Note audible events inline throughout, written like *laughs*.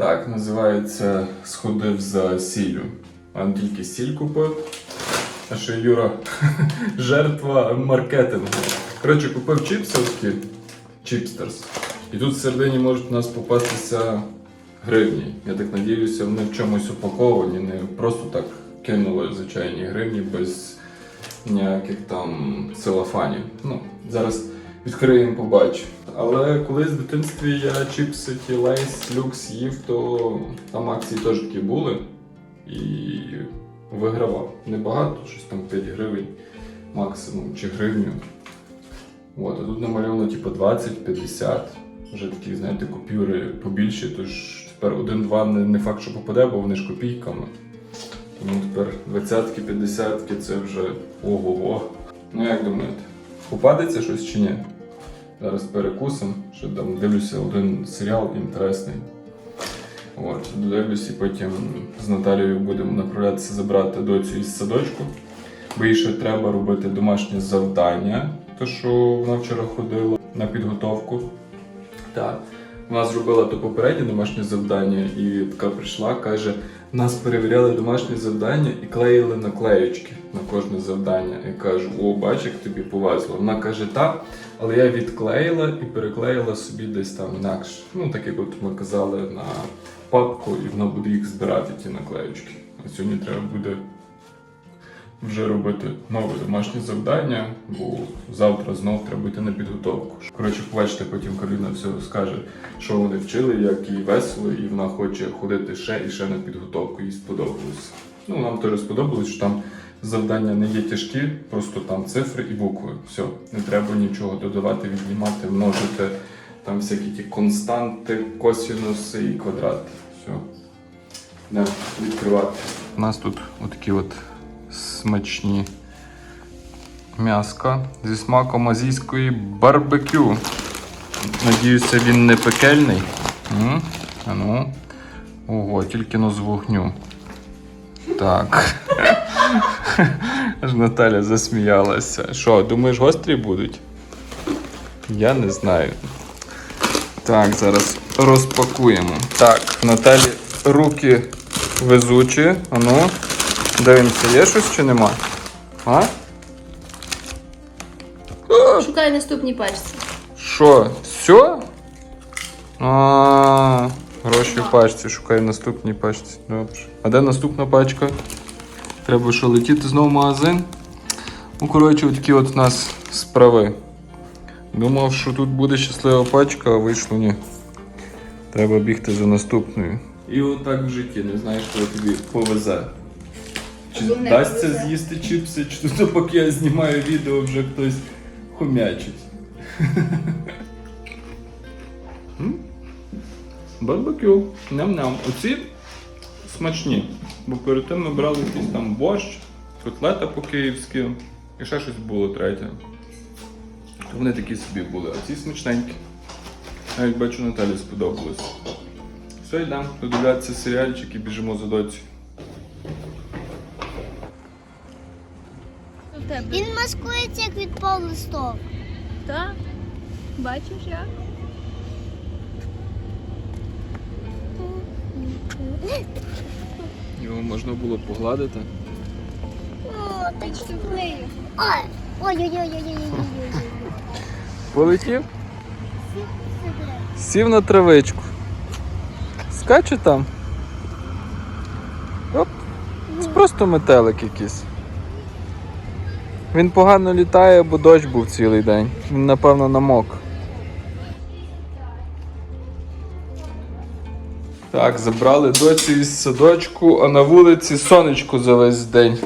Так, називається Сходив за сіллю. А тільки сіль купив. А ще Юра *laughs* жертва маркетингу. Коротше, купив чіпси такі, чіпстерс. І тут всередині можуть у нас попастися гривні. Я так надіюся, вони в чомусь упаковані, не просто так кинули звичайні гривні без ніяких там целофанів. Ну, зараз відкриємо, побачу. Але колись в дитинстві я чіпси Лейс Люкс їв, то там акції теж такі були. І вигравав. Небагато, щось там 5 гривень максимум чи гривню. От, а тут намальовано типу 20-50. Вже такі, знаєте, купюри побільші, тож тепер один-два не, не факт, що попаде, бо вони ж копійками. Тому тепер 20-ки, 50-ки це вже ого-го. Ну як думаєте, попадеться щось чи ні? Зараз перекусимо, що там дивлюся один серіал інтересний. От, дивлюсь і потім з Наталією будемо направлятися забрати доцю із садочку. Бо їй ще треба робити домашнє завдання, то що вона вчора ходила на підготовку. Так. Вона зробила то попереднє домашнє завдання і така прийшла, каже: нас перевіряли домашнє завдання і клеїли наклеючки на кожне завдання. І кажу, о, бач, як тобі повезло. Вона каже, так, але я відклеїла і переклеїла собі десь там інакше. Ну, так як от ми казали на папку, і вона буде їх збирати, ті наклеючки. А сьогодні треба буде вже робити нове домашнє завдання, бо завтра знов треба йти на підготовку. Коротше, побачите, потім Кароліна все скаже, що вони вчили, як їй весело, і вона хоче ходити ще і ще на підготовку. Їй сподобалось. Ну, нам теж сподобалось, що там завдання не є тяжкі, просто там цифри і букви. Все, не треба нічого додавати, віднімати, множити. Там всякі ті константи, косінуси і квадрати. Все. Не відкривати. У нас тут отакі от смачні м'яска зі смаком азійської барбекю. Надіюся, він не пекельний. М? А ну. Ого, тільки но з вогню. Так. *laughs* *laughs* Аж Наталя засміялася. Що, думаєш, гострі будуть? Я не знаю. Так, зараз розпакуємо. Так, Наталі руки везучі. Ану. Дивимося, є щось чи нема? А? Шукай наступні пачці. Що? Все? А, гроші в пачці, шукаю наступній пачці. Добре. А де наступна пачка? Треба що летіти знову в магазин. Ну, коротше, такі от у нас справи. Думав, що тут буде щаслива пачка, а вийшло ні. Треба бігти за наступною. І отак в житті, не знаєш, коли тобі повезе. Чи вдасться повезе. з'їсти чіпси, чи тут *laughs* поки я знімаю відео, вже хтось хомячить. *laughs* Барбекю. Ням-ням. Оці смачні. Бо перед тим ми брали якийсь там борщ, котлета по-київськи і ще щось було третє. То вони такі собі були, а ці смачненькі. Навіть бачу, Наталі сподобалось. Все, йдемо додивлятися серіальчик і біжимо за доці. Він маскується, як відпав листок. Так? Бачиш як? *laughs* Його можна було погладити. О, так штуклею. Ой, ой-ой-ой-ой-ой-ой. Полетів? Сів на травичку. Скаче там. Оп. Це просто метелик якийсь. Він погано літає, бо дощ був цілий день. Він, напевно, намок. Так, забрали доцю із садочку, а на вулиці сонечко за весь день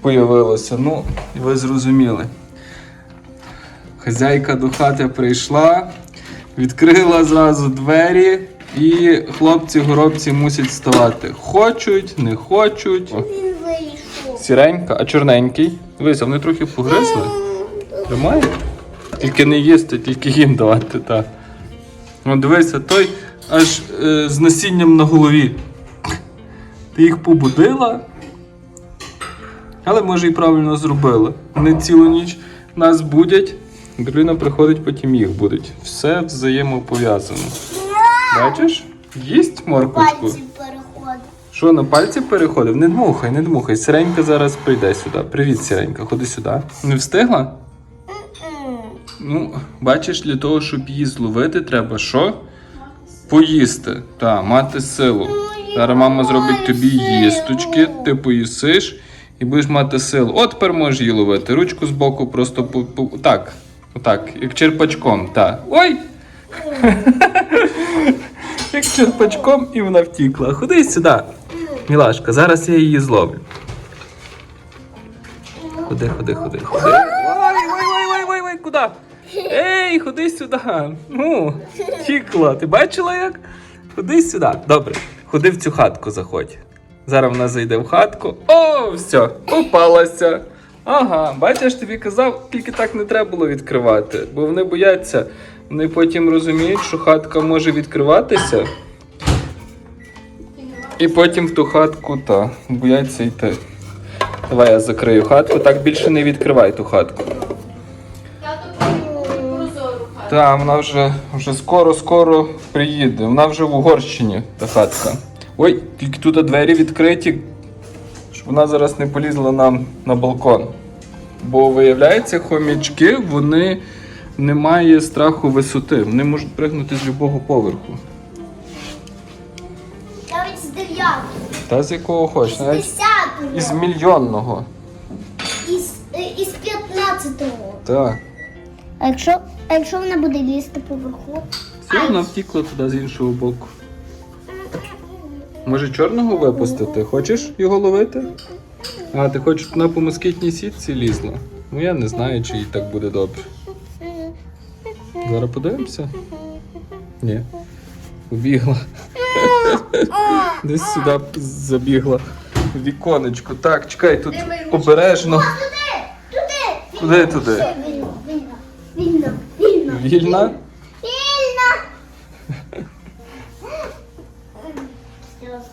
появилося. Ну, і ви зрозуміли. Хазяйка до хати прийшла, відкрила зразу двері, і хлопці-горобці мусять вставати. Хочуть, не хочуть. О, Він вийшов. Сіренька, а чорненький. Дивися, вони трохи погризли. Тримає? Тільки не їсти, тільки їм давати, так. Ну, дивися, той аж е, з насінням на голові. Ти їх побудила, але може і правильно зробила. Вони цілу ніч нас будять, Дарина приходить, потім їх будуть. Все взаємопов'язано. Бачиш? Їсть переходить. Що, на пальці переходив? Не дмухай, не дмухай. Сіренька зараз прийде сюди. Привіт, Сіренька, ходи сюди. Не встигла? Ну, бачиш, для того, щоб її зловити, треба що? Поїсти. Так, мати силу. Зараз мама зробить тобі їсточки, ти поїсиш і будеш мати силу. От тепер можеш її ловити. Ручку збоку просто по, по, так. Отак, як черпачком. Так. Ой! *laughs* як черпачком і вона втікла. Ходи сюди. Мілашка, зараз я її зловлю. Ходи, ходи, ходи, ходи. Ой, ой, ой, ой, ой, ой, куди? Ей, ходи сюди. Ну, тікла. Ти бачила як? Ходи сюди. Добре, ходи в цю хатку заходь. Зараз вона зайде в хатку. О, все, попалася. Ага, бачиш, тобі казав, тільки так не треба було відкривати, бо вони бояться. Вони потім розуміють, що хатка може відкриватися. І потім в ту хатку та бояться йти. Давай я закрию хатку, так більше не відкривай ту хатку. Так, вона вже, вже скоро-скоро приїде. Вона вже в Угорщині, та хатка. Ой, тільки тут двері відкриті, щоб вона зараз не полізла нам на балкон. Бо виявляється, хомячки вони не мають страху висоти. Вони можуть пригнути з будь-якого поверху. Навіть з дев'ятого. Та з якого хочеш, З десятого. із мільйонного. Із, е, із п'ятнадцятого. Так. А якщо, а якщо вона буде лізти поверху? Все, вона втікла туди з іншого боку. Може чорного випустити? Хочеш його ловити? А, ти хочеш, вона по москітній сітці лізла? Ну я не знаю, чи їй так буде добре. Зараз подивимося? Ні. Побігла. Десь сюди забігла. Віконечко. Так, чекай, тут обережно. Туди! Куди туди? Вільна?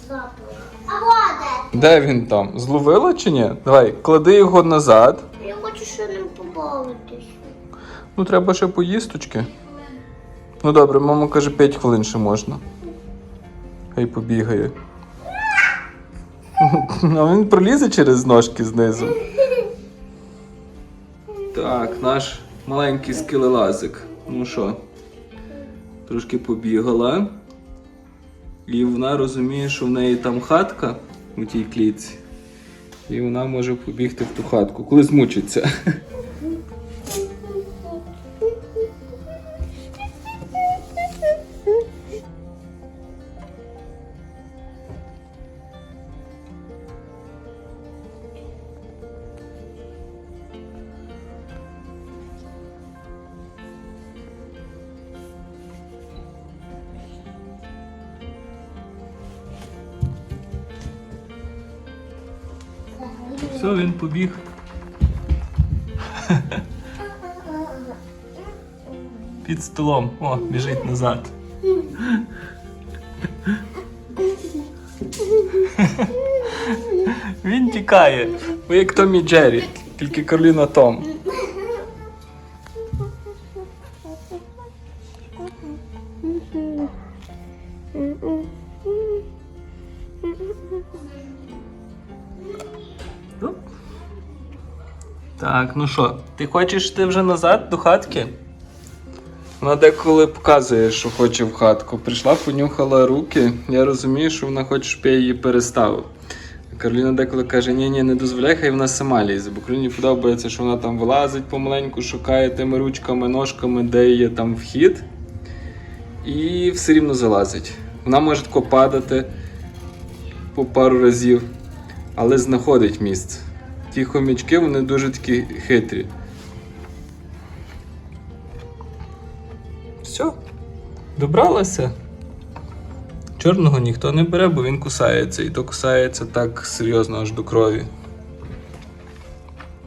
Злапала. Де він там? Зловила чи ні? Давай, клади його назад. Я хочу ще ним побавитись. Ну, треба ще поїсточки. Ну добре, мама каже, 5 хвилин ще можна. Хай побігає. А він пролізе через ножки знизу. *laughs* Так, наш маленький скелелазик. Ну що, трошки побігала. І вона розуміє, що в неї там хатка у тій клітці. І вона може побігти в ту хатку, коли змучиться. Він побіг. Під столом. О, біжить назад. Він тікає. Ви як Том і Джері, тільки Карліна Том. Так, ну що, ти хочеш йти вже назад до хатки? Вона деколи показує, що хоче в хатку. Прийшла, понюхала руки. Я розумію, що вона хоче, щоб я її переставив. Кароліна деколи каже: ні, ні, не дозволяй, хай вона сама лізе. Бо Кароліні подобається, що вона там вилазить помаленьку, шукає тими ручками, ножками, де є там вхід. І все рівно залазить. Вона може тако падати по пару разів, але знаходить місце. Ті хомячки, вони дуже такі хитрі. Все, добралася. Чорного ніхто не бере, бо він кусається. І то кусається так серйозно аж до крові.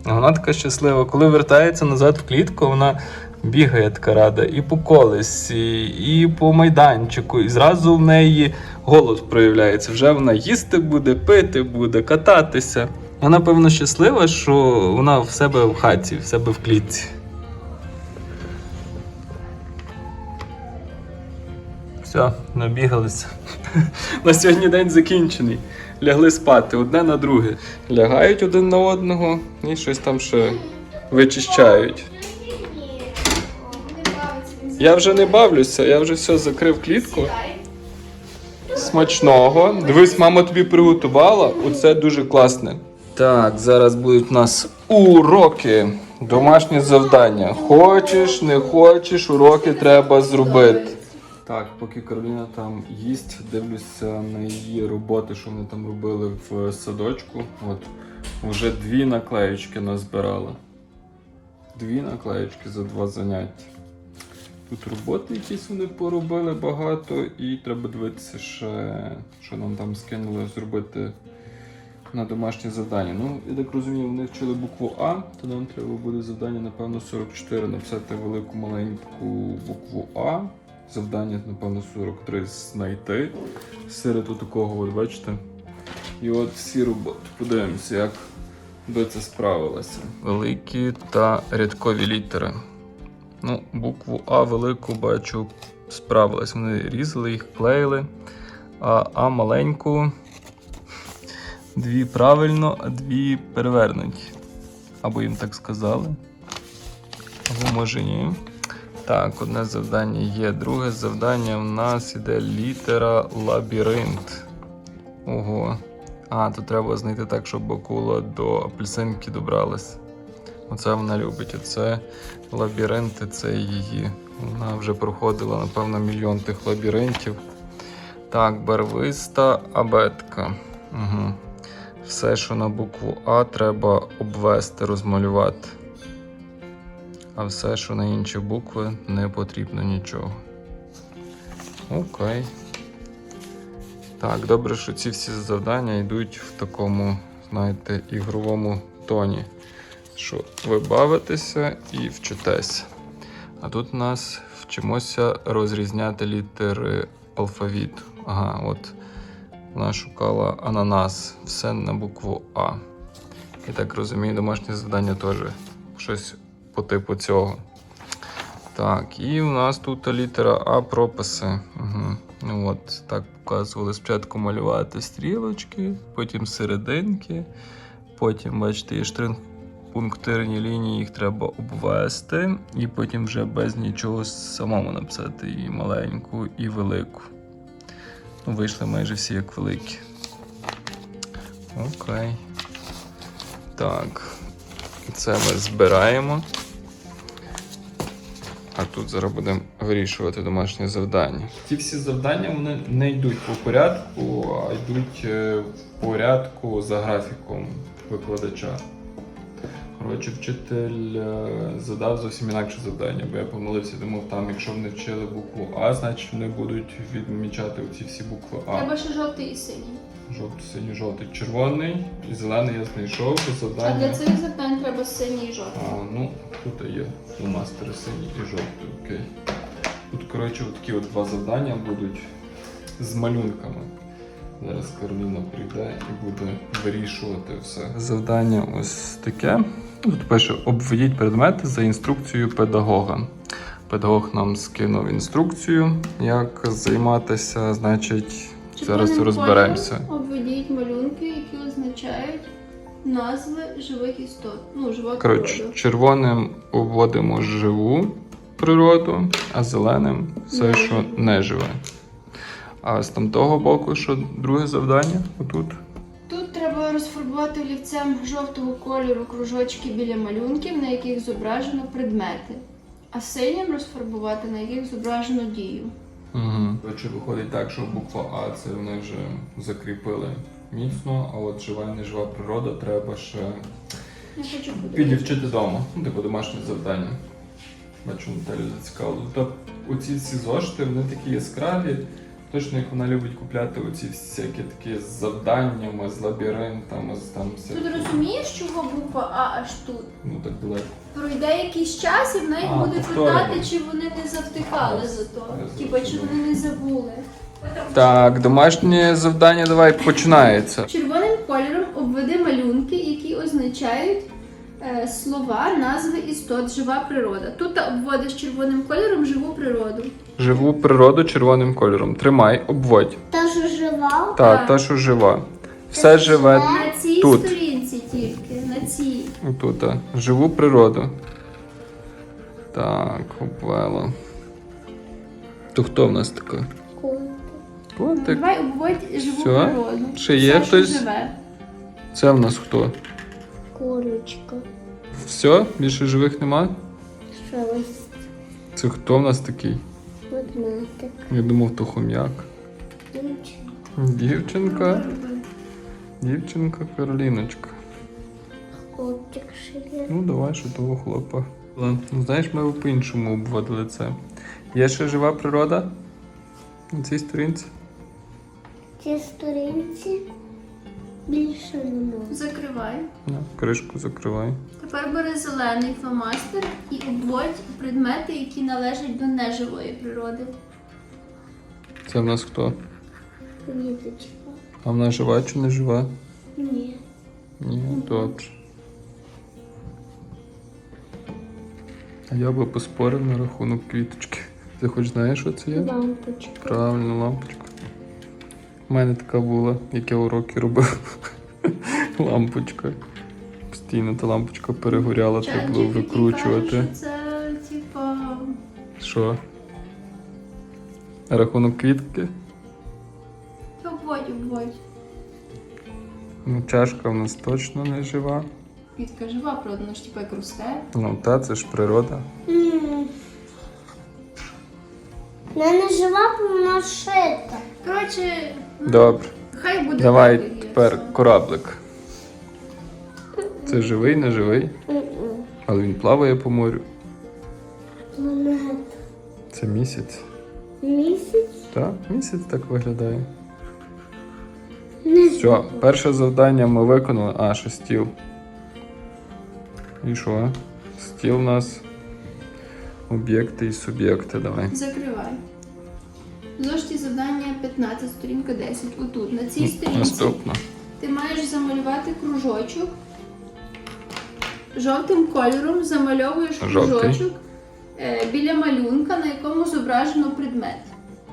А вона така щаслива. Коли вертається назад в клітку, вона бігає така рада і по колесі, і по майданчику. І зразу в неї голод проявляється. Вже вона їсти буде, пити буде, кататися. Вона, певно, щаслива, що вона в себе в хаті, в себе в клітці. Все, набігалися. *laughs* На сьогодні день закінчений. Лягли спати одне на друге. Лягають один на одного і щось там ще вичищають. Я вже не бавлюся, я вже все закрив клітку. Смачного. Дивись, мама тобі приготувала. Оце дуже класне. Так, зараз будуть у нас уроки. Домашнє завдання. Хочеш, не хочеш, уроки треба зробити. Так, поки Кароліна там їсть, дивлюся на її роботи, що вони там робили в садочку. От вже дві наклеючки назбирала. Дві наклеючки за два заняття. Тут роботи якісь вони поробили багато, і треба дивитися ще, що нам там скинули зробити на домашнє завдання. Ну, я так розумію, вони вчили букву А, то нам треба буде завдання, напевно, 44 написати велику маленьку букву А. Завдання, напевно, 43 знайти серед такого, от бачите. І от всі роботи. Подивимося, як доця справилася. Великі та рядкові літери. Ну, букву А велику бачу справилась. Вони різали їх, клеїли. А А маленьку. Дві правильно, а дві перевернуті. Або їм так сказали. Або може ні. Так, одне завдання є. Друге завдання в нас іде літера лабіринт. Ого. А, тут треба знайти так, щоб акула до апельсинки добралась. Оце вона любить. Оце лабіринти, це її. Вона вже проходила, напевно, мільйон тих лабіринтів. Так, барвиста абетка. Угу. Все, що на букву А, треба обвести, розмалювати. А все, що на інші букви, не потрібно нічого. Окей. Так, добре, що ці всі завдання йдуть в такому, знаєте, ігровому тоні. Що ви бавитеся і вчитеся. А тут у нас вчимося розрізняти літери алфавіту. Ага, от вона шукала ананас, все на букву А. І так розумію, домашнє завдання теж щось по типу цього. Так, і у нас тут літера А прописи. Угу. Ну от, так показували спочатку малювати стрілочки, потім серединки, потім, бачите, є штрих пунктирні лінії, їх треба обвести, і потім вже без нічого самому написати і маленьку, і велику. Вийшли майже всі як великі. Окей. Так. Це ми збираємо. А тут зараз будемо вирішувати домашнє завдання. Ті всі завдання вони не йдуть по порядку, а йдуть е, в порядку за графіком викладача. Коротше, вчитель е, задав зовсім інакше завдання, бо я помилився, думав, там, якщо вони вчили букву А, значить вони будуть відмічати оці всі букви А. Треба ще жовтий і синій. Жовтий, синій, жовтий, червоний і зелений я знайшов, бо А для цих завдань треба синій і жовтий. А, ну, тут є фломастери синій і жовтий, окей. Тут, коротше, такі от два завдання будуть з малюнками. Зараз Кароліна прийде і буде вирішувати все. Завдання ось таке. Тут пише: обведіть предмети за інструкцією педагога. Педагог нам скинув інструкцію, як займатися, значить, зараз розберемося. Обведіть малюнки, які означають назви живих істот. Ну, жива Коротше, червоним обводимо живу природу, а зеленим все, Не що не живе. А з там того боку, що друге завдання отут. Розфарбувати олівцем жовтого кольору кружочки біля малюнків, на яких зображено предмети, а синім розфарбувати, на яких зображено дію. Угу. Коротше, виходить так, що буква А це вони вже закріпили міцно, а от жива і нежива природа треба ще Я хочу підівчити вдома. Ну, типу домашнє завдання. Бачу, Наталю зацікавило. Тобто оці всі зошити, вони такі яскраві. Точно їх вона любить купляти оці всякі такі з завданнями, з лабіринтами, з там Тут всякими. розумієш, чого буква А аж тут? Ну так далеко. Пройде якийсь час і вона їх А, буде повторювати. питати, чи вони не завтикали за то. Я Типа, чи зрозумів. вони не забули. Так, домашнє завдання давай починається. Червоним кольором обведи малюнки, які означають Слова, назви істот, жива природа. Тут обводиш червоним кольором живу природу. Живу природу червоним кольором. Тримай, обводь. Та що жива? Та, Так. та, що жива. Все живе На цій Тут. сторінці тільки, на цій. тут. а. Живу природу. Так, обвела. То хто в нас така? Котик. Давай обводь живу Всьо? природу. Ще є Все, хтось? Що живе. Це в нас хто? Курочка. Все? Більше живих нема? Щось. Це хто в нас такий? Ведмедик. Я думав, то хом'як. Дівчинка. Дівчинка. Дівчинка Кароліночка. Хлопчик ще є. Ну, давай, що того хлопа. Ну, знаєш, ми по-іншому обводили це. Є ще жива природа на цій сторінці? Ці сторінці більше немає. Закривай. На, кришку закривай. Тепер бери зелений фломастер і обводь предмети, які належать до неживої природи. Це в нас хто? Квіточка. А вона жива чи не жива? Ні. Ні, добре. А я би поспорив на рахунок квіточки. Ти хоч знаєш, що це є? Лампочка. Правильно, лампочка. У мене така була, як я уроки робив. *laughs* лампочка. Постійно та лампочка перегоряла, треба було викручувати. що Це типа Що? Рахунок квітки? обводь, обводь. Ну, чашка в нас точно не жива. Квітка жива, правда, вона ж типа як росте. Ну, та це ж природа. Вона не жива, бо вона шита. Коротше, Добре. хай буде. Давай так, тепер кораблик. Це живий, не живий, але він плаває по морю. Планета. Це місяць. Місяць? Так, місяць так виглядає. Не Все, перше завдання ми виконали. А, ще стіл. І що? Стіл у нас. Об'єкти і суб'єкти. Давай. Закривай. В зошиті завдання 15, сторінка 10. Отут, на цій сторінці. Наступно. Ти маєш замалювати кружочок. Жовтим кольором замальовуєш Жовтий. кружочок е, біля малюнка, на якому зображено предмет.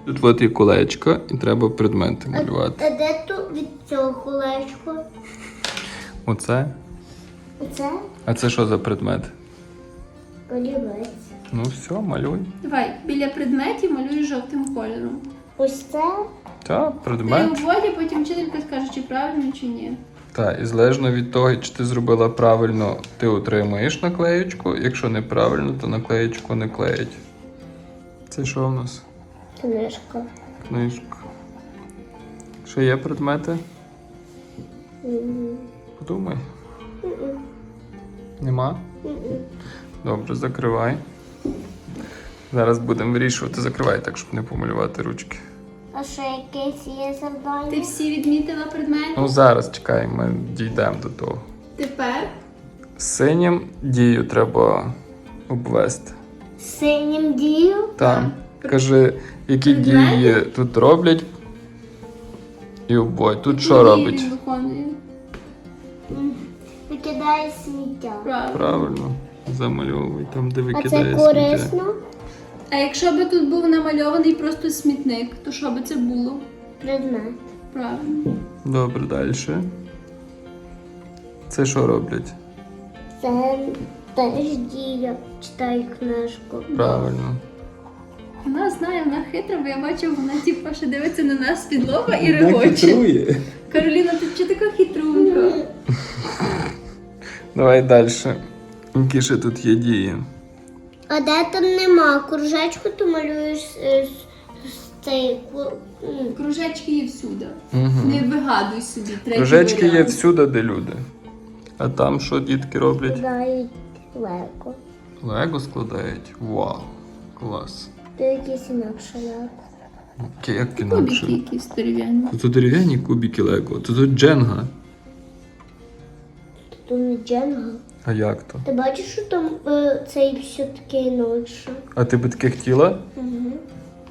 Тут от є колечко, і треба предмети малювати. А де тут від цього колечку? Оце. Це А це що за предмет? олівець. Ну все, малюй. Давай, біля предметів малюєш жовтим кольором. Ось це Так, Ти предмет. обводі, потім вчителька скаже, чи правильно, чи ні. Так, і залежно від того, чи ти зробила правильно, ти отримаєш наклеєчку. Якщо неправильно, то наклеєчку не клеять. Це що в нас? книжка. Книжка. Ще є предмети? Подумай. Нема? Добре, закривай. Зараз будемо вирішувати. Закривай так, щоб не помалювати ручки. А ще якесь є завдання? Ти всі відмітила предмети? Ну зараз чекай, ми дійдемо до того. Тепер Синім дію треба обвести. Синім дію? Там. Кажи, які Предмети? дії тут роблять. І обводь. Тут що дії робить? він виконує. Викидає сміття. Правильно. Правильно. Замальовуй там, де А викидає це сміття. корисно? А якщо би тут був намальований просто смітник, то що би це було? Предмет. Правильно. Добре, далі. Це що роблять? Це теж дія. Читай книжку. Правильно. Вона знає, вона хитра, бо я бачу, вона типу, ще дивиться на нас під лоба і регоче. Кароліна, ти чого така хитрунка? Давай далі. Які ще тут є дії? А де там нема кружечку, ти малюєш е, з, з цей Кружечки є всюди. Угу. Не вигадуй собі третій Кружечки є варіант. всюди, де люди. А там що дітки роблять? складають лего. Лего складають. Вау. Клас. То якийсь інакше лего. Окей, як Кубики інакше. якісь дерев'яні. Тут дерев'яні кубики Лего. Тут тут дженга. То не дженга. А як то? Ти бачиш, що там е, цей все таке інакше? А ти би таке хотіла? Угу.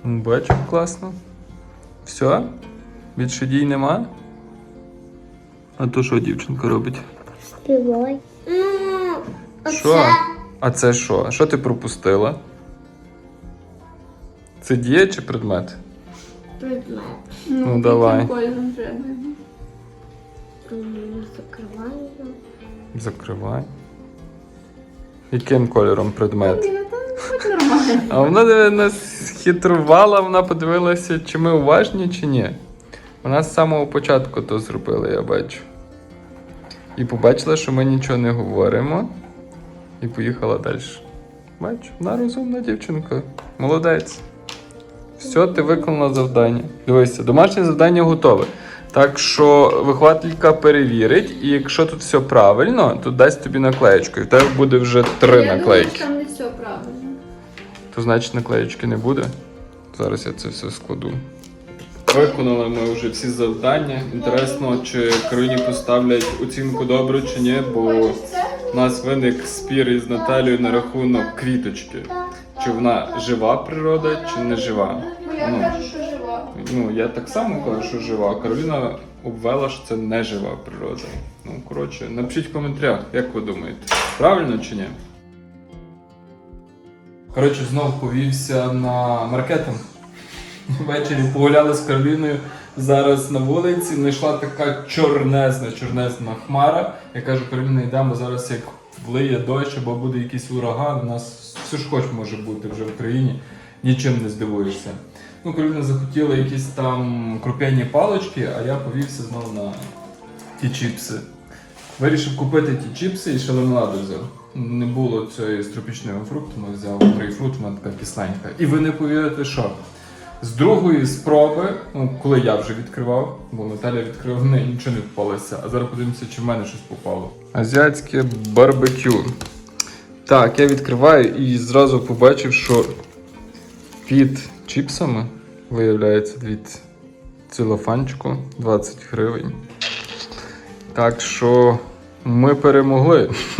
Ну, Бачу, класно. Все? Більше дій нема? А то що дівчинка робить? Співай. Ну, Що? Оце А це що? А що ти пропустила? Це дія чи предмет? предмет. Ну, давай. яким кольором треба? Закривай. Яким кольором предмет? Ну. А вона нас хитрувала, вона подивилася, чи ми уважні, чи ні. Вона з самого початку то зробила, я бачу. І побачила, що ми нічого не говоримо. І поїхала далі. Бачу, вона розумна дівчинка. Молодець. Все, ти виконала завдання. Дивися, домашнє завдання готове. Так що вихователька перевірить, і якщо тут все правильно, то дасть тобі наклеєчку. І в тебе буде вже три Я наклейки. думаю, що там не все правильно. То значить наклеєчки не буде. Зараз я це все складу. Виконали ми вже всі завдання. Інтересно, чи Кароліні поставлять оцінку добре чи ні, бо у нас виник спір із Наталією на рахунок квіточки. Чи вона жива природа, чи не жива. Ну, Ну. я так само кажу, що жива. Кароліна обвела, що це не жива природа. Ну, коротше, напишіть в коментарях, як ви думаєте, правильно чи ні? Коротше, знов повівся на маркетинг. Ввечері погуляли з Кароліною. Зараз на вулиці знайшла така чорнезна, чорнезна хмара. Я кажу, Кароліна, йдемо зараз як влиє дощ або буде якийсь ураган. У нас все ж хоч може бути вже в країні, нічим не здивуєшся. Ну, Кароліна захотіла якісь там круп'яні палички, а я повівся знову на ті чіпси. Вирішив купити ті чіпси і ще взяв. Не було цієї з тропічними фруктами, взяв грейпфрут, вона така кисленька. І ви не повірите, що з другої спроби, ну коли я вже відкривав, бо Наталя відкрила, в неї нічого не впалося. А зараз подивимося, чи в мене щось попало. Азіатське барбекю. Так, я відкриваю і зразу побачив, що під чіпсами виявляється від целофанчику 20 гривень. Так що ми перемогли. *laughs*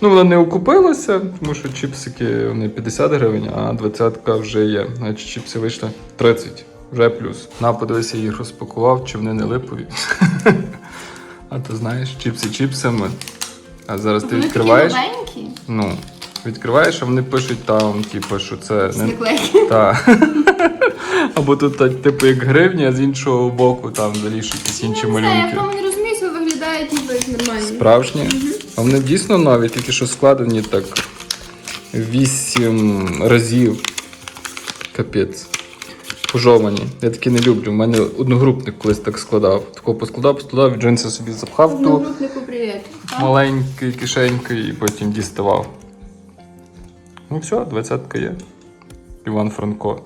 ну, вона не окупилася, тому що чіпсики вони 50 гривень, а 20 вже є. Значить, чіпси вийшли 30, вже плюс. На, подивися, їх розпакував, чи вони не липові. *laughs* а то знаєш, чіпси чіпсами. А зараз ти Вони такі відкриваєш. Ну, відкриваєш, а вони пишуть там, типу, що це не та. *laughs* Або тут, так, типу, як гривня, а з іншого боку там далі якісь інші Не я малюнки. тому не розуміюся, виглядає ніби як нормальні. Справжні. А вони дійсно нові, тільки що складені так вісім разів. Капець. Пожовані. Я такі не люблю. У мене одногрупник колись так складав. Такого поскладав, поскладав, джинси собі запхав ту маленький кишенький і потім діставав. Ну все, двадцятка є. Іван Франко.